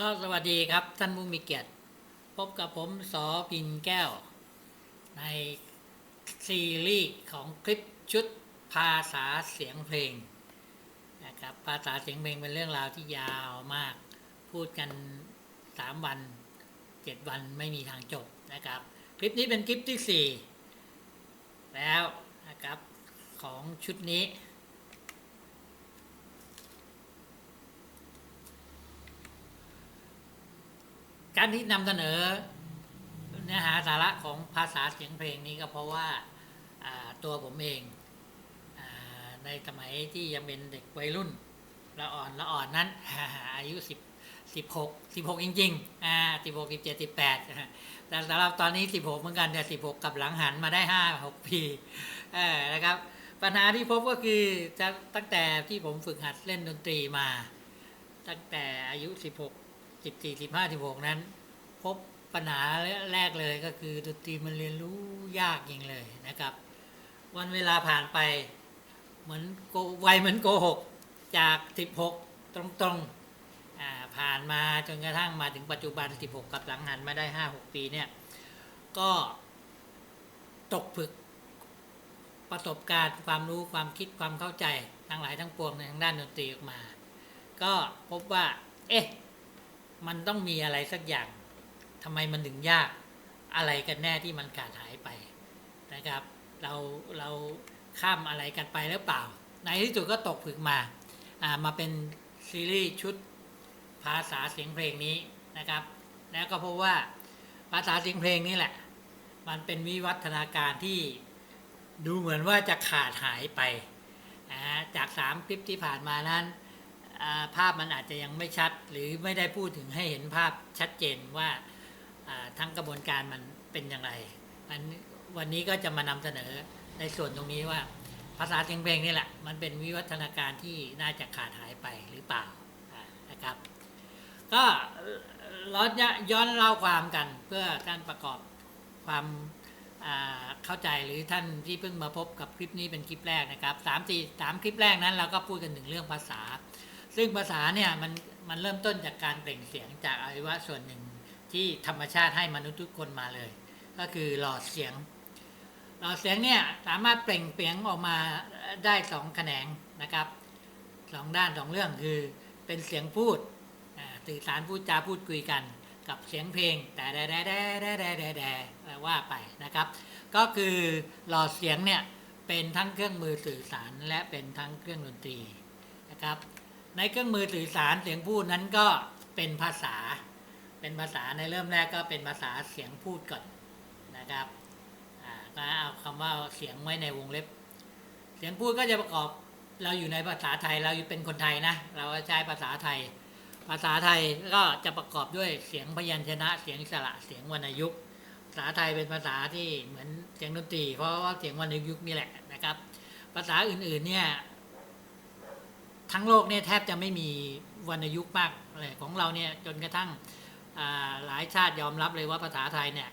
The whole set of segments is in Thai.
ก็สวัสดีครับท่านผู้มีเกียรติ พบกับผมสอพินแก้ว ในซีรีส์ของคลิปชุดภาษาเสียงเพลงนะครับภาษาเสียงเพลงเป็นเรื่องราวที่ยาวมาก พูดกันสามวันเจ็ดวันไม่มีทางจบนะครับ คลิปนี้เป็นคลิปที่สี่แล้วนะครับของชุดนี้ การที่นำเสนอเนื้อหาสาระของภาษาเสียงเพลงนี้ก็เพราะว่าตัวผมเองอในสมัยที่ยังเป็นเด็กวัยรุ่นละอ่อนละอ่อนนั้นอายุสิบสิบหกสิบหกจริงๆอ่าสิบหกสิบเจ็ดสิบแปดแต่สำหรับตอนนี้สิบหกเหมือนกันแต่สิบหกกับหลังหันมาได้ห้าหกปีเออนะครับปัญหาที่พบก็คือจะตั้งแต่ที่ผมฝึกหัดเล่นดนตรีมา ตั้งแต่อายุสิบหก สิบสี่สิบห้าสิบหกนั้น พบปัญหาแรกเลยก็คือดนตรีมันเรียนรู้ยากจริงเลยนะครับ วันเวลาผ่านไปเหมือนโกวัยเหมือนโกหกจากสิบหกตรงๆอ่าผ่านมาจนกระทั่งมาถึงปัจจุบันสิบหกกับหลังหันมาได้ห้าหกปีเนี่ย ก็ตกผึกประสบการณ์ความรู้ความคิดความเข้าใจทั้งหลายทั้งปวงในทางด้านดนตรีออกมา ก็พบว่า เอ๊ะ มันต้องมีอะไรสักอย่างทำไมมันถึงยากอะไรกันแน่ที่มันขาดหายไปนะครับ เราเราข้ามอะไรกันไปหรือเปล่า ในที่สุดก็ตกผึกมาอ่ามาเป็นซีรีส์ชุดภาษาเสียงเพลงนี้นะครับ แล้วก็พบว่าภาษาเสียงเพลงนี้แหละ มันเป็นวิวัฒนาการที่ดูเหมือนว่าจะขาดหายไปนะจากสามคลิปที่ผ่านมานั้น ภาพมันอาจจะยังไม่ชัด หรือไม่ได้พูดถึงให้เห็นภาพชัดเจนว่าทั้งกระบวนการมันเป็นอย่างไรอันวันนี้ก็จะมานำเสนอในส่วนตรงนี้ว่าภาษาเสียงเพลงนี่แหละ มันเป็นวิวัฒนาการที่น่าจะขาดหายไปหรือเปล่านะครับ ก็ย้อนย้อนเล่าความกันเพื่อท่านประกอบความเข้าใจหรือท่านที่เพิ่งมาพบกับคลิปนี้เป็นคลิปแรกนะครับสามสี่สามคลิปแรกนั้นเราก็พูดกันถึงเรื่องภาษา ซึ่งภาษาเนี่ยมันมันเริ่มต้นจากการเปล่งเสียงจากอวัยวะส่วนหนึ่งที่ธรรมชาติให้มนุษย์ทุกคนมาเลย ก็คือหลอดเสียง หลอดเสียงเนี่ยสามารถเปล่งเสียงออกมาได้สองแขนงนะครับสองด้านสองเรื่องคือเป็นเสียงพูดสื่อสารพูดจาพูดคุยกันกับเสียงเพลง แต่แดแดแดแดแดแดแดว่าไปนะครับ ก็คือหลอดเสียงเนี่ยเป็นทั้งเครื่องมือสื่อสารและเป็นทั้งเครื่องดนตรีนะครับ ในเครื่องมือสื่อสารเสียงพูดนั้นก็เป็นภาษา เป็นภาษาในเริ่มแรกก็เป็นภาษาเสียงพูดก่อนนะครับก็เอาคำว่าเสียงไว้ในวงเล็บ เสียงพูดก็จะประกอบเราอยู่ในภาษาไทยเราเป็นคนไทยนะ เราก็ใช้ภาษาไทย ภาษาไทยก็จะประกอบด้วยเสียงพยัญชนะ เสียงสระเสียงวรรณยุกต์ภาษาไทยเป็นภาษาที่เหมือนเสียงดนตรีเพราะว่าเสียงวรรณยุกต์นี่แหละนะครับ ภาษาอื่นๆเนี่ย ทั้งโลกเนี่ยแทบจะไม่มีวรรณยุกต์มากเลยของเราเนี่ยจนกระทั่งหลายชาติยอมรับเลยว่าภาษาไทยเนี่ย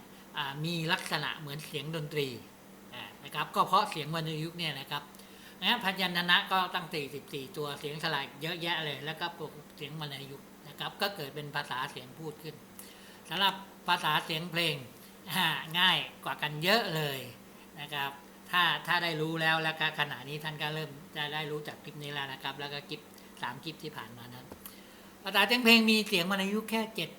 มีลักษณะเหมือนเสียงดนตรีนะครับก็เพราะเสียงวรรณยุกต์เนี่ยนะครับนะพยัญชนะก็ตั้งสี่สิบสี่ตัวเสียงสลายเยอะแยะเลย แล้วก็ปลุกเสียงวรรณยุกต์นะครับก็เกิดเป็นภาษาเสียงพูดขึ้นสำหรับภาษาเสียงเพลงง่ายกว่ากันเยอะเลยนะครับ ถ้าถ้าได้รู้แล้วแล้วก็ขณะนี้ท่านก็เริ่มจะได้รู้จากคลิปนี้แล้วนะครับ แล้วก็คลิปสามคลิปที่ผ่านมานั้นภาษาเสียงเพลงมีเสียงวรรณยุแค่เจ็ด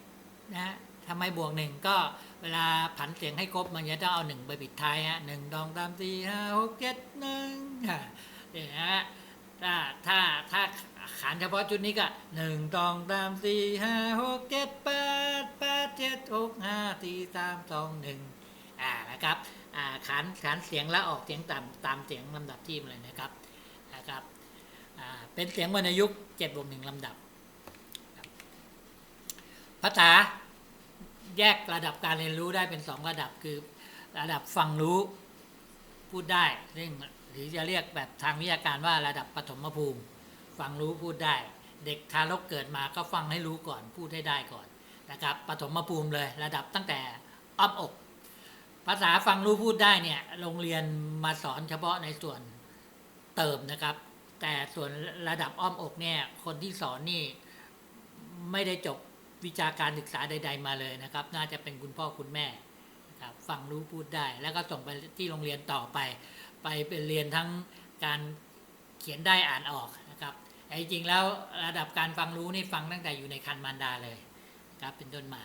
นะฮะทำไมบวกหนึ่งก็เวลาผันเสียงให้ครบมันจะต้องเอาหนึ่งไปปิดท้ายฮะหนึ่งดองตามสี่ห้าหกเจ็ดหนึ่งเนี่ยฮะถ้าถ้าถ้าขานเฉพาะจุดนี้ก็หนึ่งตองตามสี่ห้าหกเจ็ดแปดแปดเจ็ดหกห้าสี่สามสองหนึ่งอ่านะครับ ขานขานเสียงแล้วออกเสียงตามตามเสียงลำดับที่มาเลยนะครับนะครับเป็นเสียงวรรณยุกต์เจ็ดบวกหนึ่งลำดับครับภาษาแยกระดับการเรียนรู้ได้เป็นสองระดับคือระดับฟังรู้พูดได้ซึ่งหรือจะเรียกแบบทางวิทยาการว่าระดับปฐมภูมิ ฟังรู้พูดได้ เด็กทารกเกิดมาก็ฟังให้รู้ก่อนพูดให้ได้ก่อนนะครับปฐมภูมิเลยระดับตั้งแต่อ้อมอก ภาษาฟังรู้พูดได้เนี่ยโรงเรียนมาสอนเฉพาะในส่วนเติมนะครับ แต่ส่วนระดับอ้อมอกเนี่ยคนที่สอนนี่ไม่ได้จบวิชาการศึกษาใด ๆ มาเลยนะครับ น่าจะเป็นคุณพ่อคุณแม่นะครับฟังรู้พูดได้ แล้วก็ส่งไปที่โรงเรียนต่อไป ไปเป็นเรียนทั้งการเขียนได้อ่านออกนะครับแต่จริงๆแล้วระดับการฟังรู้นี่ฟังตั้งแต่อยู่ในคันมารดาเลยนะครับเป็นต้นมา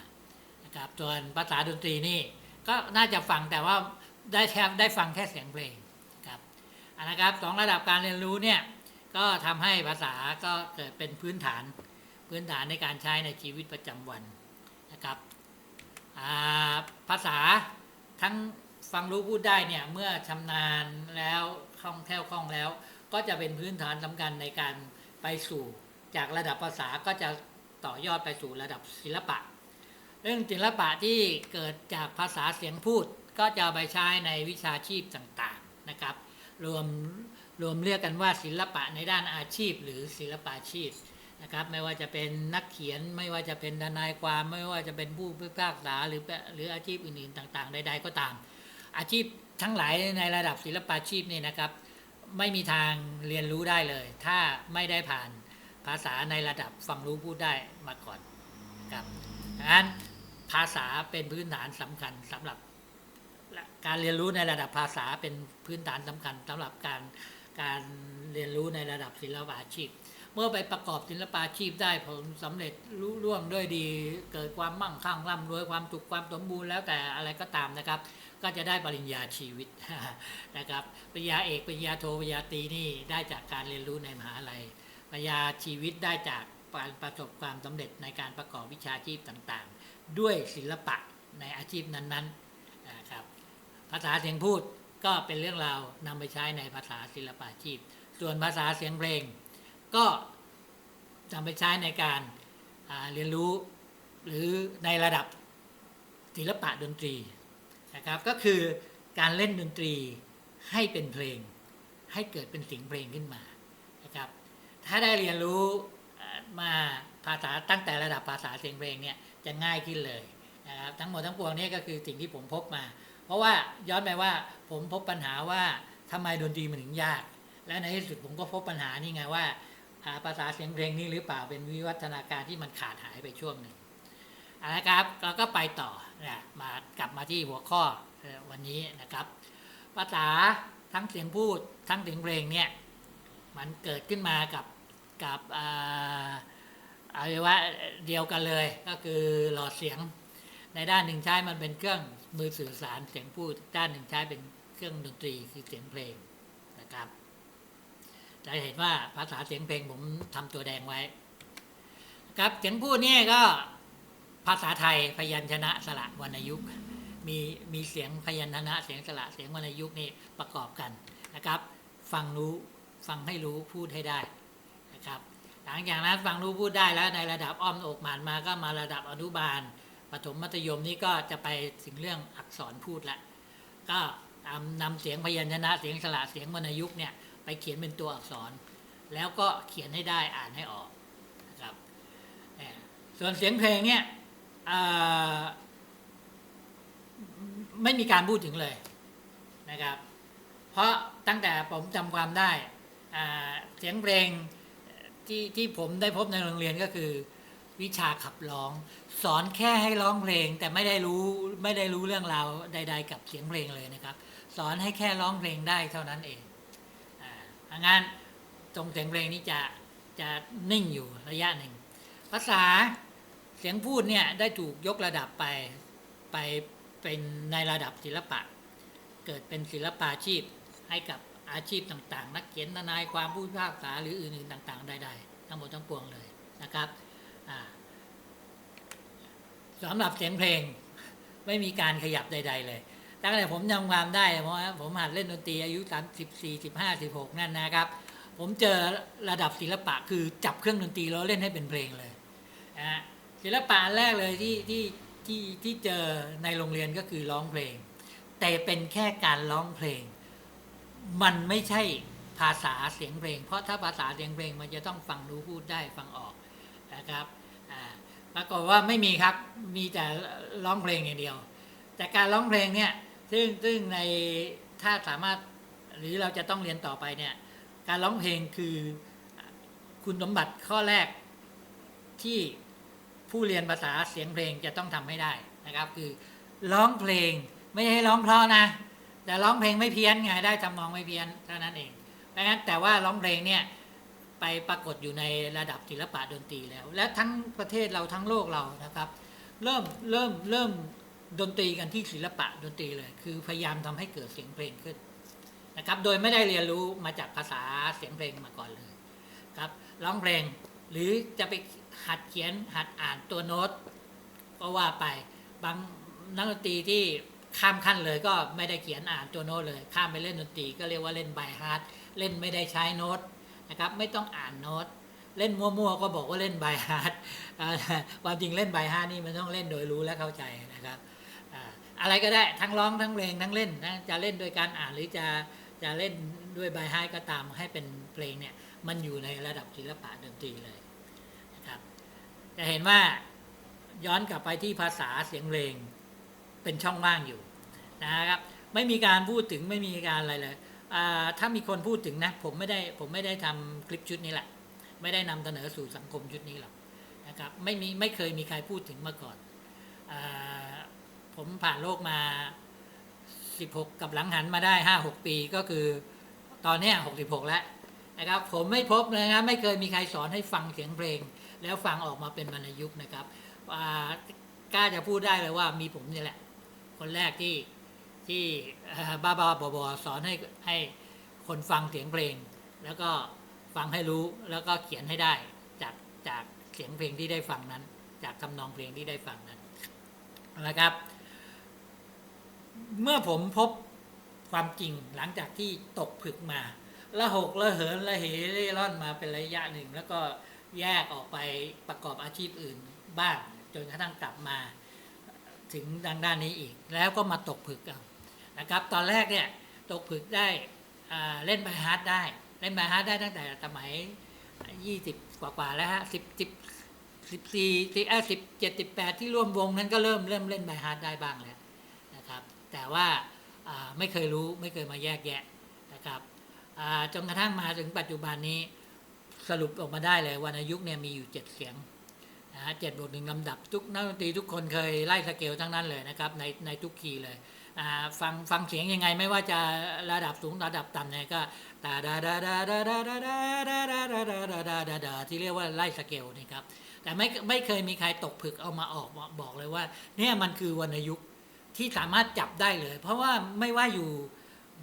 นะครับส่วนภาษาดนตรีนี่ ก็น่าจะฟังแต่ว่าได้แค่ได้ฟังแค่เสียงเพลงครับอันนะครับสองระดับการเรียนรู้เนี่ยก็ทำให้ภาษาก็เกิดเป็นพื้นฐานพื้นฐานในการใช้ในชีวิตประจำวันนะครับภาษาทั้งฟังรู้พูดได้เนี่ยเมื่อชำนาญแล้วคล่องแคล่วคล่องแล้ว ก็จะเป็นพื้นฐานสำคัญในการไปสู่ จากระดับภาษาก็จะต่อยอดไปสู่ระดับศิลปะ เรื่องศิลปะที่เกิดจากภาษาเสียงพูดก็จะไปใช้ในวิชาชีพต่างๆนะครับ รวมรวมเรียกกันว่าศิลปะในด้านอาชีพ หรือศิลปาชีพนะครับ ไม่ว่าจะเป็นนักเขียนไม่ว่าจะเป็นทนายความ ไม่ว่าจะเป็นผู้พิพากษาหรือหรืออาชีพอื่นๆต่าง ๆ ใด ๆ ก็ตาม อาชีพทั้งหลายในระดับศิลปาชีพนี่นะครับ ไม่มีทางเรียนรู้ได้เลย ถ้าไม่ได้ผ่านภาษาในระดับฟังรู้พูดได้มาก่อนครับดังนั้น ภาษาเป็นพื้นฐานสำคัญสำหรับ การเรียนรู้ในระดับภาษาเป็นพื้นฐานสำคัญสำหรับการการเรียนรู้ในระดับศิลปาชีพ เมื่อไปประกอบศิลปาชีพได้ผลสำเร็จรู้ร่วงด้วยดี เกิดความมั่งคั่งร่ำรวยความสุขความสมบูรณ์แล้วแต่อะไรก็ตามนะครับ ก็จะได้ปริญญาชีวิตนะครับปริญญาเอกปริญญาโทปริญญาตรีนี่ได้จากการเรียนรู้ในมหาลัยปริญญาชีวิตได้จากการประสบความสำเร็จในการประกอบวิชาชีพต่างๆ ด้วยศิลปะในอาชีพนั้นๆนะครับภาษาเสียงพูดก็เป็นเรื่องราวนำไปใช้ในภาษาศิลปาชีพ ส่วนภาษาเสียงเพลง ก็นำไปใช้ในการาเรียนรู้หรือในระดับศิลปะดนตรีนะครับก็คือการเล่นดนตรีให้เป็นเพลง ให้เกิดเป็นเสียงเพลงขึ้นมานะครับถ้าได้เรียนรู้มาภาษาตั้งแต่ระดับภาษาเสียงเพลงเนี่ย จะง่ายขึ้นเลยนะครับทั้งหมดทั้งปวงนี้ก็คือสิ่งที่ผมพบมา เพราะว่าย้อนไปว่าผมพบปัญหาว่าทำไมดนตรีมันถึงยาก และในที่สุดผมก็พบปัญหานี่ไงว่าภาษาเสียงเพลงนี่หรือเปล่าเป็นวิวัฒนาการที่มันขาดหายไปช่วงหนึ่งอาละครับเราก็ไปต่อนะมากลับมาที่หัวข้อเอ่อวันนี้นะครับ ภาษาทั้งเสียงพูดทั้งเสียงเพลงเนี่ยมันเกิดขึ้นมากับกับ อ่าอวัยวะเดียวกันเลยก็คือหลอดเสียง ในด้านหนึ่งใช้มันเป็นเครื่องมือสื่อสารเสียงพูดด้านหนึ่งใช้เป็นเครื่องดนตรีคือเสียงเพลงนะครับจะเห็นว่าภาษาเสียงเพลงผมทำตัวแดงไว้ครับเสียงพูดนี่ก็ภาษาไทยพยัญชนะสระวรรณยุกมีมีเสียงพยัญชนะเสียงสระเสียงวรรณยุกนี่ประกอบกันนะครับ ฟังรู้ฟังให้รู้พูดให้ได้นะครับ ลังจากนั้นฟังรู้พูดได้แล้วในระดับอ้อมอกหมานมาก็มาระดับอนุบาลปฐมมัธยมนี่ก็จะไปถึงเรื่องอักษรพูดละก็นำเสียงพยัญชนะเสียงสระเสียงวรรณยุกต์เนี่ยไปเขียนเป็นตัวอักษร แล้วก็เขียนให้ได้อ่านให้ออกนะครับเออส่วนเสียงเพลงเนี่ยไม่มีการพูดถึงเลยนะครับ เพราะตั้งแต่ผมจำความได้เสียงเพลง ที่ที่ผมได้พบในโรงเรียนก็คือ วิชาขับร้อง สอนแค่ให้ร้องเพลง แต่ไม่ได้รู้ไม่ได้รู้เรื่องราวใด ๆ กับเสียงเพลงเลยนะครับ สอนให้แค่ร้องเพลงได้เท่านั้นเองอ่างนั้นตรงเสียงเพลงนี้จะจะนิ่งอยู่ระยะหนึ่ง ภาษาเสียงพูดเนี่ยได้ถูกยกระดับไปไปเป็นในระดับศิลปะ เกิดเป็นศิลปาชีพให้กับ อาชีพต่างๆ นักเขียนทนายความผู้พิพากษาหรืออื่นๆต่างๆใดๆทั้งหมดทั้งปวงเลยนะครับสำหรับเสียงเพลงไม่มีการขยับใด ๆ เลย ตั้งแต่ผมจำความได้เพราะว่าผมหัดเล่นดนตรีอายุ34 15 16 นั่นนะครับ ผมเจอระดับศิลปะคือจับเครื่องดนตรีแล้วเล่นให้เป็นเพลงเลยศิลปะแรกเลยที่ที่ที่ที่เจอในโรงเรียนก็คือร้องเพลง แต่เป็นแค่การร้องเพลง มันไม่ใช่ภาษาเสียงเพลง เพราะถ้าภาษาเสียงเพลงมันจะต้องฟังรู้พูดได้ฟังออกนะครับปรากฏว่าไม่มีครับมีแต่ร้องเพลงอย่างเดียว แต่การร้องเพลงเนี่ยซึ่งซึ่งในถ้าสามารถหรือเราจะต้องเรียนต่อไปเนี่ยการร้องเพลงคือคุณสมบัติข้อแรกที่ผู้เรียนภาษาเสียงเพลงจะต้องทำให้ได้นะครับ คือร้องเพลงไม่ใช่ร้องเพราะนะ แต่ร้องเพลงไม่เพี้ยนไงได้ทำนองไม่เพี้ยนเท่านั้นเองเพราะงั้นแต่ว่าร้องเพลงเนี่ยไปปรากฏอยู่ในระดับศิลปะดนตรีแล้ว และทั้งประเทศเราทั้งโลกเรานะครับ เริ่มเริ่มเริ่มดนตรีกันที่ศิลปะดนตรีเลย คือพยายามทำให้เกิดเสียงเพลงขึ้นนะครับ โดยไม่ได้เรียนรู้มาจากภาษาเสียงเพลงมาก่อนเลยครับร้องเพลงหรือจะไปหัดเขียนหัดอ่านตัวโน้ตก็ว่าไปบางนักดนตรีที่ ข้ามขั้นเลยก็ไม่ได้เขียนอ่านตัวโน้ตเลย ข้ามไปเล่นดนตรีก็เรียกว่าเล่นบายฮาร์ดเล่นไม่ได้ใช้โน้ตนะครับ ไม่ต้องอ่านโน้ตเล่นมั่วๆก็บอกว่าเล่นบายฮาร์ดความจริงเล่นบายฮาร์ดนี่มันต้องเล่นโดยรู้และเข้าใจนะครับอะไรก็ได้ทั้งร้องทั้งเพลงทั้งเล่นนะจะเล่นโดยการอ่านหรือจะจะเล่นด้วยบายฮาร์ดก็ตามให้เป็นเพลงเนี่ยมันอยู่ในระดับศิลปะดนตรีเลยนะครับจะเห็นว่าย้อนกลับไปที่ภาษาเสียงเพลง เป็นช่องว่างอยู่นะครับไม่มีการพูดถึงไม่มีการอะไรเลยถ้ามีคนพูดถึงนะผมไม่ได้ผมไม่ได้ทำคลิปชุดนี้แหละ ไม่ได้นำเสนอสู่สังคมชุดนี้หรอกนะครับไม่มีไม่เคยมีใครพูดถึงมาก่อนอผมผ่านโลกมา 16 กับหลังหันมาได้ 5-6 ปีก็คือตอนนี้66 แล้วนะครับผมไม่พบเลยนะไม่เคยมีใครสอนให้ฟังเสียงเพลง แล้วฟังออกมาเป็นวรรยุกต์นะครับกล้าจะพูดได้เลยว่ามีผมนี่แหละ คนแรกที่ที่บ้าบ้าบอบอสอนให้ให้คนฟังเสียงเพลง แล้วก็ฟังให้รู้แล้วก็เขียนให้ได้จากจากเสียงเพลงที่ได้ฟังนั้น จากทำนองเพลงที่ได้ฟังนั้นนะครับ เมื่อผมพบความจริงหลังจากที่ตกผึกมาละหกละเหินละเหเร่ร่อนมาเป็นระยะหนึ่ง แล้วก็แยกออกไปประกอบอาชีพอื่นบ้างจนกระทั่งกลับมา ถึงทางด้านนี้อีก แล้วก็มาตกผึกเอานะครับ ตอนแรกเนี่ยตกผึกได้เล่นไบฮาร์ดได้ เล่นไบฮาร์ดได้ตั้งแต่สมัยยี่สิบกว่าแล้วฮะสิบสิบสิบสี่สิบเอสิบเจ็ดสิบแปดที่ร่วมวงนั้นก็เริ่มเริ่มเล่นไบฮาร์ดได้บ้างแล้วนะครับ แต่ว่าไม่เคยรู้ไม่เคยมาแยกแยะนะครับจนกระทั่งมาถึงปัจจุบันนี้สรุปออกมาได้เลยวรรณยุกเนี่ยมีอยู่เจ็ดเสียง นะฮะเจ็ดบวกหนึ่งลำดับทุกนักดนตรีทุกคนเคยไล่สเกลทั้งนั้นเลยนะครับในในทุกคีย์เลยฟังฟังเสียงยังไงไม่ว่าจะระดับสูงระดับต่ำเนี่ยก็ตาดาดาดาดาดาดาดาดาดาดาดาดาดาดาดาที่เรียกว่าไล่สเกลนี่ครับแต่ไม่ไม่เคยมีใครตกผึกเอามาออกบอกบอกเลยว่าเนี่ยมันคือวรรณยุกต์ที่สามารถจับได้เลย เพราะว่าไม่ว่าอยู่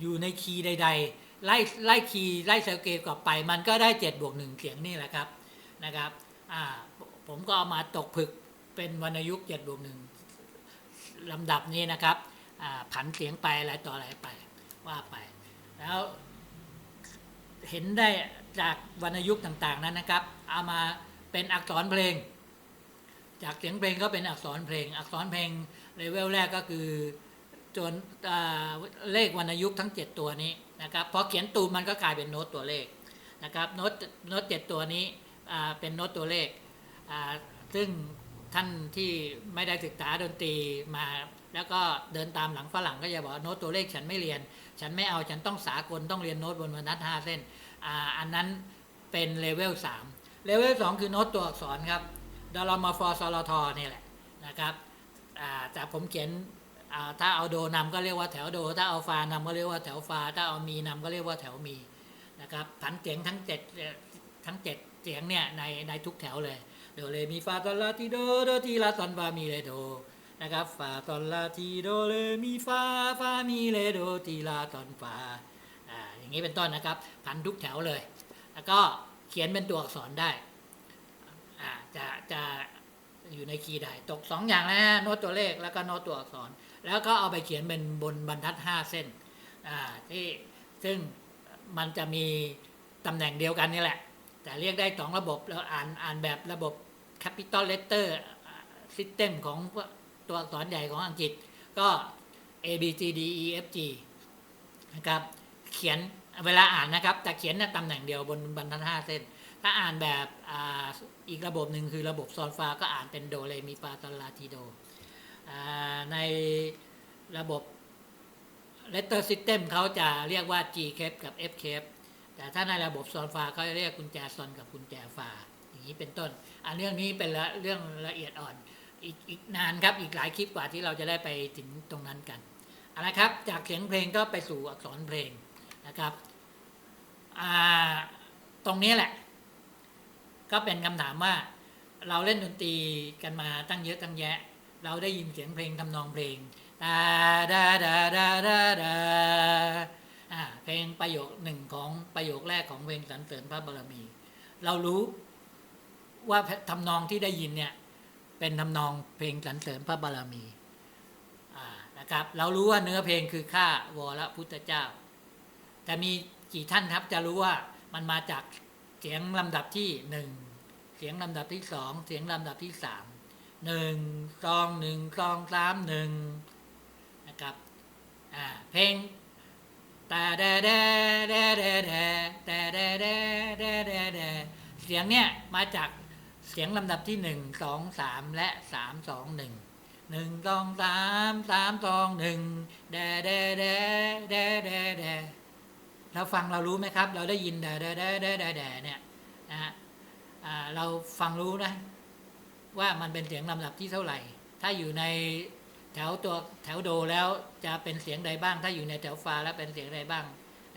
อยู่ในคีย์ใด ๆ ไล่ไล่คีย์ไล่สเกลกลับไป มันก็ได้เจ็ดบวกหนึ่งเสียงนี่แหละครับนะครับอ่า ผมก็เอามาตกผึกเป็นวรรณยุกต์เจ็ดบวกหนึ่งลำดับนี้นะครับผันเสียงไปอะไรต่ออะไรไปว่าไป แล้วเห็นได้จากวรรณยุกต์ต่าง ๆนั้นนะครับ เอามาเป็นอักษรเพลง จากเสียงเพลงก็เป็นอักษรเพลง อักษรเพลงเลเวลแรกก็คือจนเลขวรรณยุกต์ทั้ง 7 ตัวนี้นะครับพอเขียนตูมมันก็กลายเป็นโน้ตตัวเลขนะครับโน้ตโน้ตเจ็ดตัวนี้เป็นโน้ตตัวเลข ซึ่งท่านที่ไม่ได้ศึกษาดนตรีมา แล้วก็เดินตามหลังฝรั่งก็จะบอกโน้ตตัวเลขฉันไม่เรียน ฉันไม่เอาฉันต้องสากลต้องเรียนโน้ตบนบรรทัดห้าเส้นออันนั้นเป็นเลเวลสามเลเวลสองคือโน้ตตัวอักษรครับดอลมฟอสลทนี่แหละนะครับอ่าแต่ผมเขียนถ้าเอาโดนำก็เรียกว่าแถวโด ถ้าเอาฟานำก็เรียกว่าแถวฟา ถ้าเอามีนำก็เรียกว่าแถวมีนะครับผันเสียงทั้งเจ็ดทั้งเจ็ดเสียงเนี่ยในในทุกแถวเลย โดเรมีฟาตอลลาทีโดโดทีลาตอนฟามีเลโดนะครับฟาตอลลาทีโดเรมีฟาฟามีเลโดทีลาตอนฟาอ่าอย่างนี้เป็นต้นนะครับพันทุกแถวเลย แล้วก็เขียนเป็นตัวอักษรได้อ่าจะจะอยู่ในคีย์ใดตกสองอย่างนะฮะโน้ตตัวเลขแล้วก็โน้ตตัวอักษร แล้วก็เอาไปเขียนเป็นบนบรรทัดห้าเส้นอ่าที่ซึ่งมันจะมีตำแหน่งเดียวกันนี่แหละ แต่เรียกได้สองระบบแล้วอ่านอ่านแบบระบบ capital letter system ของตัวอักษรใหญ่ของอังกฤษ ก็ A B C D E F G นะครับ เขียนเวลาอ่านนะครับแต่เขียนในตำแหน่งเดียวบนบรรทัดห้าเส้น ถ้าอ่านแบบอ,อีกระบบหนึ่งคือระบบซอนฟาก็อ่านเป็นโดเรมีฟาตลาทีโดในระบบ letter system เขาจะเรียกว่า G cap กับ F cap แต่ถ้าในระบบซอนฟาเขาจะเรียกกุญแจซอนกับกุญแจฟาอย่างนี้เป็นต้น อันเรื่องนี้เป็นละเรื่องละเอียดอ่อนอีกอีกนานครับอีกหลายคลิปกว่าที่เราจะได้ไปถึงตรงนั้นกันเอาละครับจากเสียงเพลงก็ไปสู่อักษรเพลงนะครับตรงนี้แหละ ก็เป็นคำถามว่า เราเล่นดนตรีกันมาตั้งเยอะตั้งแยะ เราได้ยินเสียงเพลงทำนองเพลงดาดาดาดาดาดา เพลงประโยคหนึ่งของประโยคแรกของเพลงสรรเสริญพระบารมี เรารู้ว่าทำนองที่ได้ยินเนี่ย เป็นทำนองเพลงสรรเสริญพระบารมีอ่านะครับ เรารู้ว่าเนื้อเพลงคือข้าวรพุทธเจ้า แต่มีกี่ท่านครับจะรู้ว่ามันมาจากเสียงลำดับที่หนึ่งเสียงลำดับที่สองเสียงลำดับที่สามหนึ่งสองหนึ่งสองสามหนึ่งนะครับอ่าเพลง แต่แดแดแดแดแดแต่แดแดแดแดแดเสียงเนี้ยมาจากเสียงลำดับที่หนึ่งสองสามและสามสองหนึ่งหนึ่งสองสามสามสองหนึ่งแดแดแดแดแดแดเราฟังเรารู้ไหมครับ เราได้ยินแดแดแดแดแดแดเนี่ยนะเราฟังรู้นะ ว่ามันเป็นเสียงลำดับที่เท่าไหร่ ถ้าอยู่ใน แถวตัวแถวโดแล้วจะเป็นเสียงใดบ้าง ถ้าอยู่ในแถวฟาแล้วเป็นเสียงใดบ้าง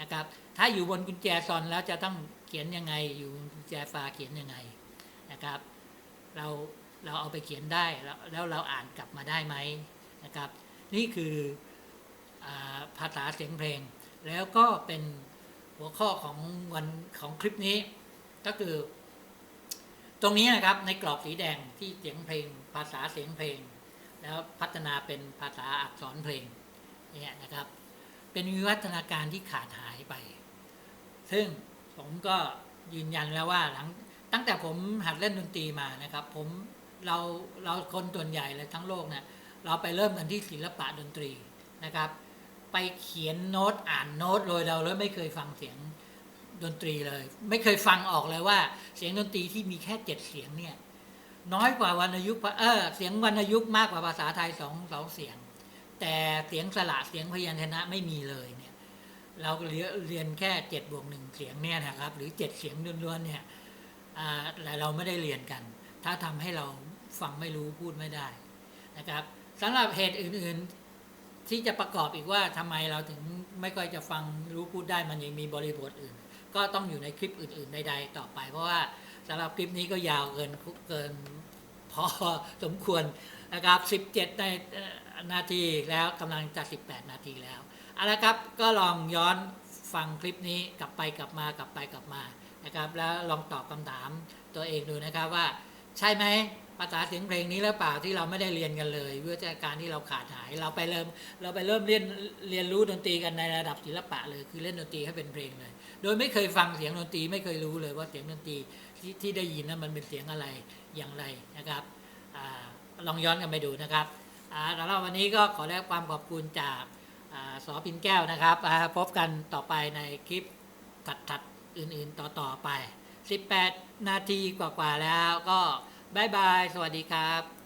นะครับ ถ้าอยู่บนกุญแจซอนแล้วจะต้องเขียนยังไง อยู่กุญแจฟาเขียนยังไงนะครับ เราเราเอาไปเขียนได้แล้วแล้วเราอ่านกลับมาได้ไหมนะครับ นี่คืออภาษาเสียงเพลง แล้วก็เป็นหัวข้อของวันของคลิปนี้ ก็คือ ตรงนี้นะครับในกรอบสีแดงที่เสียงเพลง ภาษาเสียงเพลง แล้วพัฒนาเป็นภาษาอักษรเพลงเนี่ยนะครับ เป็นวิวัฒนาการที่ขาดหายไป ซึ่งผมก็ยืนยันแล้วว่าหลังตั้งแต่ผมหัดเล่นดนตรีมานะครับ ผมเราเราคนส่วนใหญ่เลยทั้งโลกเนี่ยเราไปเริ่มกันที่ศิลปะดนตรีนะครับ ไปเขียนโน้ตอ่านโน้ตโดยเราแล้วไม่เคยฟังเสียงดนตรีเลย ไม่เคยฟังออกเลยว่า เสียงดนตรีที่มีแค่เจ็ดเสียงเนี่ย น้อยกว่าวรรณยุกต์เออเสียงวรรณยุกต์มากกว่าภาษาไทยสองสองเสียง แต่เสียงสระเสียงพยัญชนะไม่มีเลยเนี่ย เราเรียนแค่เจ็ดบวกหนึ่งเสียงเนี่ยนะครับ หรือเจ็ดเสียงล้วนๆเนี่ยแต่เราไม่ได้เรียนกัน ถ้าทำให้เราฟังไม่รู้พูดไม่ได้นะครับสำหรับเหตุอื่นๆที่จะประกอบอีกว่าทำไมเราถึงไม่ค่อยจะฟังรู้พูดได้มันยังมีบริบทอื่น ก็ต้องอยู่ในคลิปอื่น ๆใดๆต่อไป เพราะว่า สำหรับคลิปนี้ก็ยาวเกินเกินพอสมควรนะครับ 17ในเอ่อนาทีแล้วกำลังจะ 18 นาทีแล้วเอาละครับก็ลองย้อนฟังคลิปนี้กลับไปกลับมากลับไปกลับมานะครับ แล้วลองตอบคำถามตัวเองดูนะครับว่า ใช่ไหมภาษาเสียงเพลงนี้หรือเปล่าที่เราไม่ได้เรียนกันเลยวิทยาการที่เราขาดหาย เราไปเริ่มเราไปเริ่มเรียนเรียนรู้ดนตรีกันในระดับศิลปะเลยคือเล่นดนตรีให้เป็นเพลงเลย โดยไม่เคยฟังเสียงดนตรีไม่เคยรู้เลยว่าเสียงดนตรี ที่ที่ได้ยินนั้นมันเป็นเสียงอะไรอย่างไรนะครับอลองย้อนกันไปดูนะครับอ่าแล้ววันนี้ก็ขอแลกความขอบคุณจากอสอพินแก้วนะครับ พบกันต่อไปในคลิปถัดๆอื่นๆต่อๆไป 18 นาทีกว่าๆแล้วก็บายบาย สวัสดีครับ